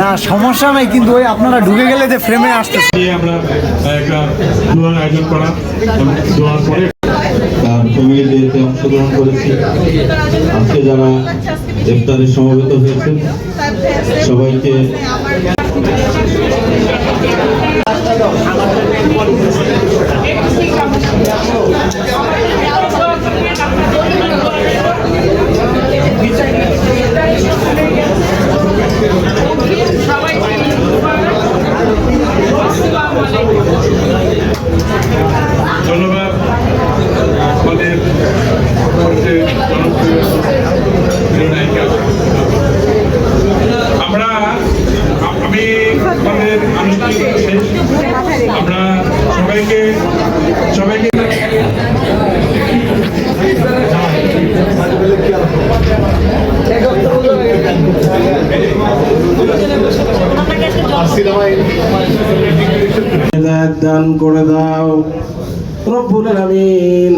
না সমস্যা নাই কিন্তু ওই আপনারা ঢুকে গেলে যে ফ্রেমে আসতে নিয়ে আমরা একটা দোয়ার আয়োজন করা দোয়ার পরে ফ্যামিলিতে অংশগ্রহণ করেছি। আজকে যারা ইফতারে সমবেত হয়েছেন সবাইকে সবাইকে সবাইকে দান করে দাও। রব্বুল আলামিন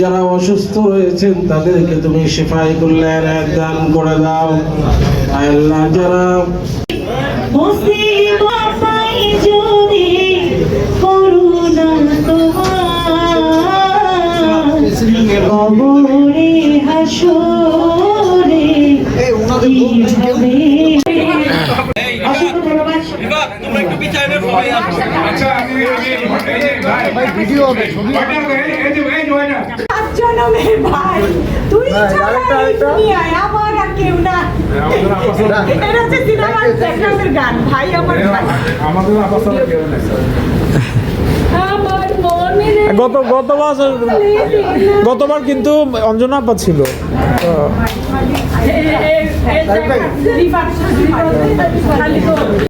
যারা অসুস্থ হয়েছেন তাদেরকে তুমি শেফাই করলে হেদায়েত দান করে দাও। আল্লাহ যারা কবরে হাসরে কীভাবে অসংখ্য ধন্যবাদ। ভিডিও হবে গত গত গতবার কিন্তু অঞ্জনা আপা ছিল